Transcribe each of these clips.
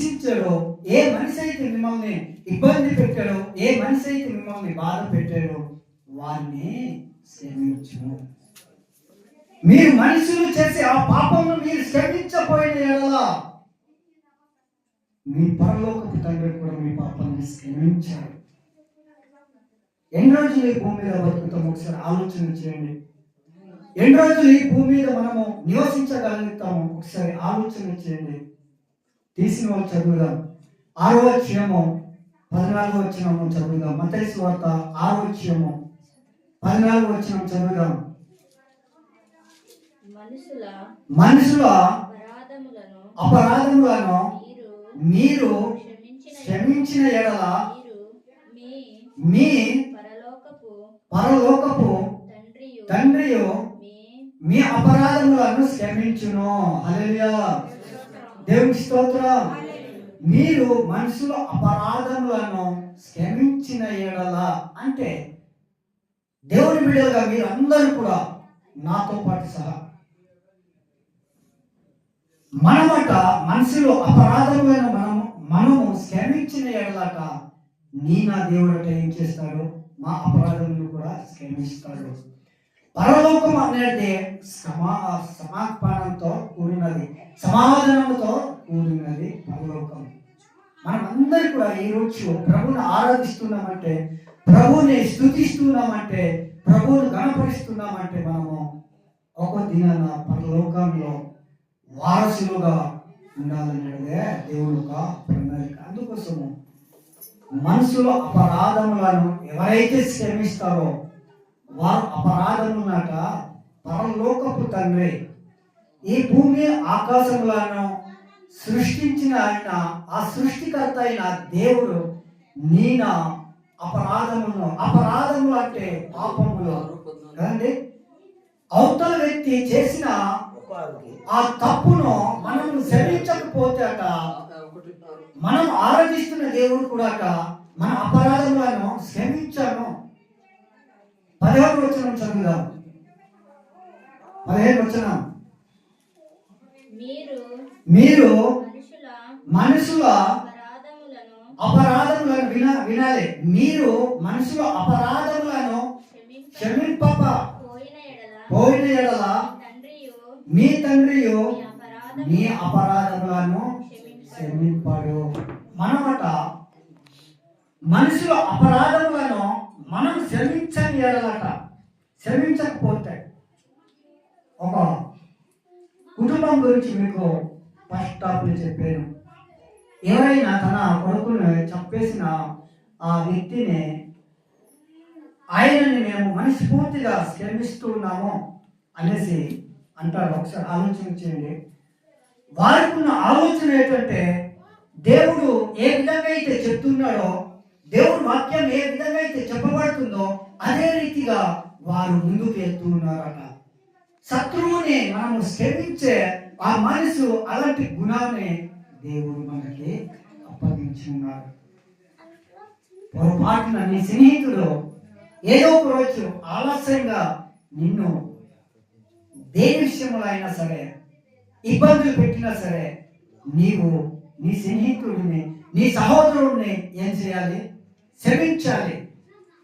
హింసించాడో ఏ మనిషి అయితే మిమ్మల్ని ఇబ్బంది పెట్టాడో ఏ మనిషి అయితే మిమ్మల్ని బాధ పెట్టాడో వారిని క్షమించును మీరు మనుషులు చేసే ఆ పాపమును మీరు క్షమించపోయిన ఎడల మీ పరలోకపు తండ్రి కూడా మీ పాపాన్ని క్షమించాడు. ఎన్ని రోజులు ఈ భూమి మీద బతుకుతాం? ఒకసారి ఆలోచన చేయండి. ఎన్ని రోజులు ఈ భూమి మీద మనము నివసించగలుగుతాము ఒకసారి ఆలోచన చేయండి. తీసిన వాళ్ళు చదువుదాం. ఆరో అధ్యాయము పద్నాలుగో వచ్చినము చదువుదాం. మతైసు వార్త ఆరో అధ్యాయము పద్నాలుగో వచ్చిన చదువుదాం. మనుషుల అపరాధములను మీరు క్షమించిన ఎడల మీ పరలోకపు తండ్రియు తండ్రియు మీ అపరాధములను క్షమించును. హల్లెలూయా. దేవునికి స్తోత్రం. మీరు మనుషుల అపరాధములను క్షమించిన ఎడల అంటే దేవుని బిడ్డలుగా మీరు అందరూ కూడా నాతో పాటు సహా. మనమట మనుషులు అపరాధములైన మనము మనము క్షమించిన ఎడలట నీ నా దేవుడట ఏం చేస్తాడు? మా అపరాధములు కూడా క్షమిస్తాడు. పరలోకం అనేది సమా సమాపానంతో కూడినది సమాధానంతో కూడినది పరలోకం. మనం అందరూ కూడా ఈ రోజు ప్రభుని ఆరాధిస్తున్నామంటే ప్రభుని స్థుతిస్తున్నామంటే ప్రభువును గణపరుస్తున్నామంటే మనము ఒక దినాన పరలోకంలో వారసులుగా ఉండాలనేదే దేవుడు ఒక ప్రణాళిక. అందుకోసము మనసులో అపరాధములను ఎవరైతే శ్రమిస్తారో వారు అపరాధములట పరలోకపు తండ్రి. ఈ భూమి ఆకాశములను సృష్టించిన ఆయన ఆ సృష్టికర్త అయిన దేవుడు నీన అపరాధమును అపరాధములు అంటే పాపములు. కదండి అవతల వ్యక్తి చేసిన ఆ తప్పును మనం క్షమించకపోతే అట మనం ఆరాధిస్తున్న దేవుడు కూడా మన అపరాధములను క్షమించాను పదిహేను వచనం చదువుదాం పదిహేను వచనం మీరు మనుషుల అపరాధములను విన వినాలి. మీరు మనుషుల అపరాధములను క్షమింప క్షమింపక పోయిన ఎడల మీ తండ్రియు మీ అపరాధము మీ అపరాధములను క్షమింపడు. మనమట మనుషుల అపరాధములను మనం శ్రమించని ఎడలట శ్రమించకపోతే ఒక కుటుంబం గురించి మీకు ఫస్ట్ టాప్లో చెప్పాను. ఎవరైనా తన కొడుకుని చంపేసిన ఆ వ్యక్తిని ఆయనని మేము మనస్ఫూర్తిగా శ్రమిస్తున్నాము అనేసి అంటారు ఒకసారి ఆలోచించండి. వారికి ఉన్న ఆలోచన ఏంటంటే దేవుడు ఏ విధంగా అయితే చెప్తున్నాడో దేవుడు వాక్యం ఏ విధంగా అయితే చెప్పబడుతుందో అదే రీతిగా వారు ముందుకు వెళ్తున్నారట శత్రువుని మనము క్షమించే ఆ మనసు అలాంటి గుణాన్ని దేవుడు మనకి అప్పగించి ఉన్నారు. పొరపాటున నీ స్నేహితుడు ఏదో ఒక రోజు ఆలస్యంగా నిన్ను దేని విషయంలో అయినా సరే ఇబ్బందులు పెట్టినా సరే నీవు నీ స్నేహితుడిని నీ సహోదరుడిని ఏం చేయాలి? శ్రమించాలి.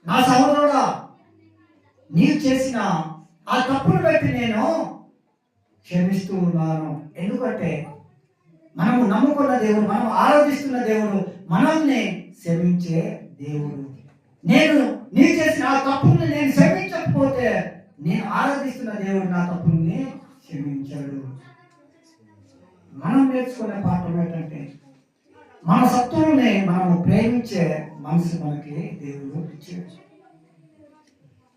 నా సహోదరుడా నీవు చేసిన ఆ తప్పును బట్టి నేను క్షమిస్తూ ఉన్నాను. ఎందుకంటే మనము నమ్ముకున్న దేవుడు మనం ఆరాధిస్తున్న దేవుడు మనల్ని క్షమించే దేవుడు. నేను నీ చేసిన ఆ తప్పుని నేను క్షమించకపోతే నేను ఆరాధిస్తున్న దేవుడు నా తప్పుని క్షమించాడు. మనం నేర్చుకునే పాఠం ఏంటంటే మన శత్రువుల్ని మనము ప్రేమించే మనసు మనకి దేవుడు ఇచ్చాడు.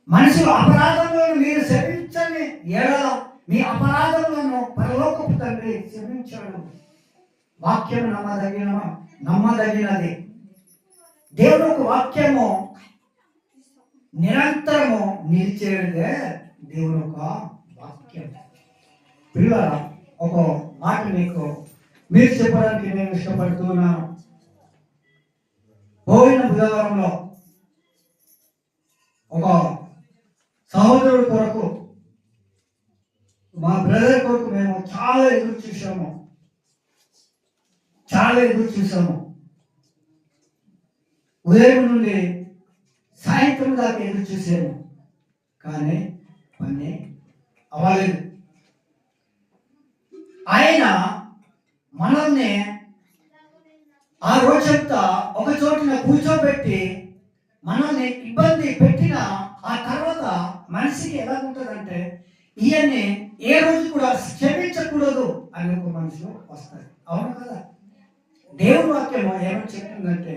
మనుషులు అపరాధంలో మీరు శ్రమించండి ఎడల మీ అపరాధములను పరలోకపు తండ్రి శ్రమించాడు వాక్యం నమ్మదగిన నమ్మదగినది. దేవుడు ఒక వాక్యము నిరంతరము నిలిచేదే దేవుడు ఒక వాక్యం. పిల్లల ఒక మాట మీకు మీరు చెప్పడానికి నేను ఇష్టపడుతున్నాను. పోయిన బుధవారంలో ఒక సహోదరుడు కొరకు మా బ్రదర్ కొరకు మేము చాలా ఎదురు చూసాము చాలా చాలా ఎదురు చూసాము ఉదయం నుండి సాయంత్రం దాకా ఎదురు చూసాము కానీ పని అవ్వలేదు. ఆయన మనల్ని ఆ రోజంతా ఒక చోటున కూర్చోబెట్టి మనల్ని ఇబ్బంది పెట్టిన ఆ తర్వాత మనిషికి ఎలా ఉంటుందంటే ఈయన్ని ఏ రోజు కూడా క్షమించకూడదు అని ఒక మనసులో వస్తుంది. అవును కదా? దేవుడు వాక్యం ఏమని చెప్తుందంటే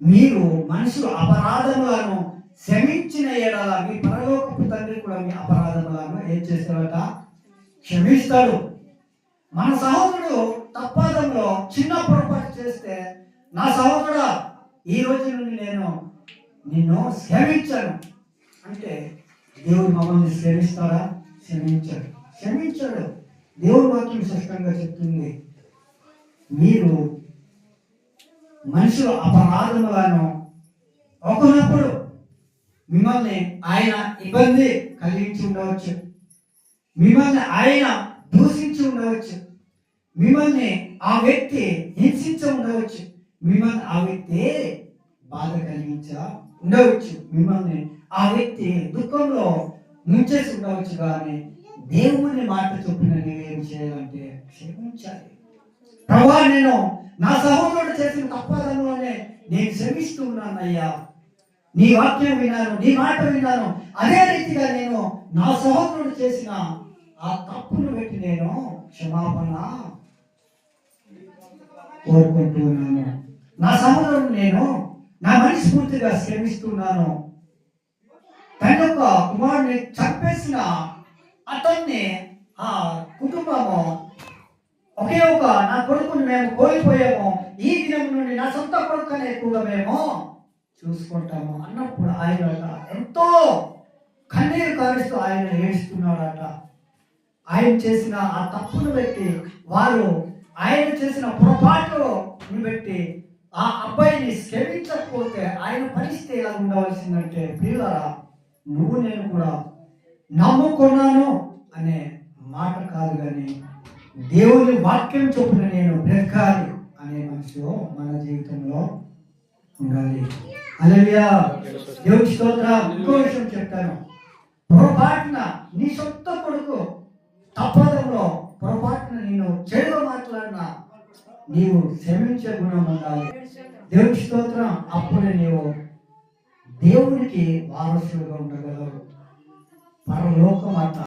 మీరు మనుషులు అపరాధములను క్షమించిన ఏడాల మీ పరలోకపు తండ్రి కూడా మీ అపరాధములను ఏం చేస్తాడట? క్షమిస్తాడు. మన సహోదరుడు తప్పాదంలో చిన్న పొరపాటు చేస్తే నా సహోదరా ఈ రోజు నుండి నేను నిన్ను క్షమించాను. అంటే దేవుడు మమ్మల్ని క్షమిస్తారా క్షమించాడు. క్షమించాడు. దేవుడు వాక్యం స్పష్టంగా చెప్తుంది మీరు మనుషుల అపరాధములను ఒకనప్పుడు మిమ్మల్ని ఆయన ఇబ్బంది కలిగించి ఉండవచ్చు. మిమ్మల్ని ఆయన దూషించి ఉండవచ్చు. మిమ్మల్ని ఆ వ్యక్తి హింసించ ఉండవచ్చు మిమ్మల్ని ఆ వ్యక్తి బాధ కలిగించ ఉండవచ్చు. మిమ్మల్ని ఆ వ్యక్తి దుఃఖంలో ముంచేసి ఉండవచ్చు. కానీ దేవుని మాట చొప్పున నేనేం చేయాలంటే క్షమించాలి. ప్రభా నేను నా సహోదరుడు చేసిన తప్పదనలోనే నేను శ్రమిస్తూ ఉన్నానయ్యా నీ వాక్యం విన్నాను నీ మాట విన్నాను. అదే రీతిగా నేను నా సహోదరుడు చేసిన ఆ తప్పును బట్టి నేను క్షమాపణ కోరుకుంటున్నాను. నా సహోదరుడు నేను నా మనస్ఫూర్తిగా శ్రమిస్తున్నాను. తన యొక్క కుమారుడిని చంపేసిన అతన్ని ఆ కుటుంబము ఒకే ఒక నా కొడుకుని మేము కోల్పోయాము. ఈ దినం నుండి నా సొంత కొడుకునే ఎక్కువగా మేము చూసుకుంటాము అన్నప్పుడు ఆయన ఎంతో కన్నీరు కారుస్తూ ఆయన ఏడుస్తున్నాడట. ఆయన చేసిన ఆ తప్పును బట్టి వారు ఆయన చేసిన పొరపాటు పెట్టి ఆ అబ్బాయిని క్షమించకపోతే ఆయన పరిస్థితి ఎలా ఉండవలసిందంటే పిల్లరా నువ్వు నేను కూడా నమ్ముకున్నాను అనే మాట కాదు కానీ దేవుని వాక్యం చొప్పున నేను బ్రతకాలి అనే మనసు మన జీవితంలో ఉండాలి. అలవ్యా దేవుడి స్తోత్ర. ఇంకో విషయం చెప్తాను. పొరపాటున నీ సొంత కొడుకు తప్పదంలో పొరపాటున నేను చెడుగా మాట్లాడినా నీవు క్షమించే గుణం ఉండాలి దేవుడి స్తోత్రం. అప్పుడే నీవు దేవునికి వారసులుగా ఉండగలవు. పరలోకం అట్లా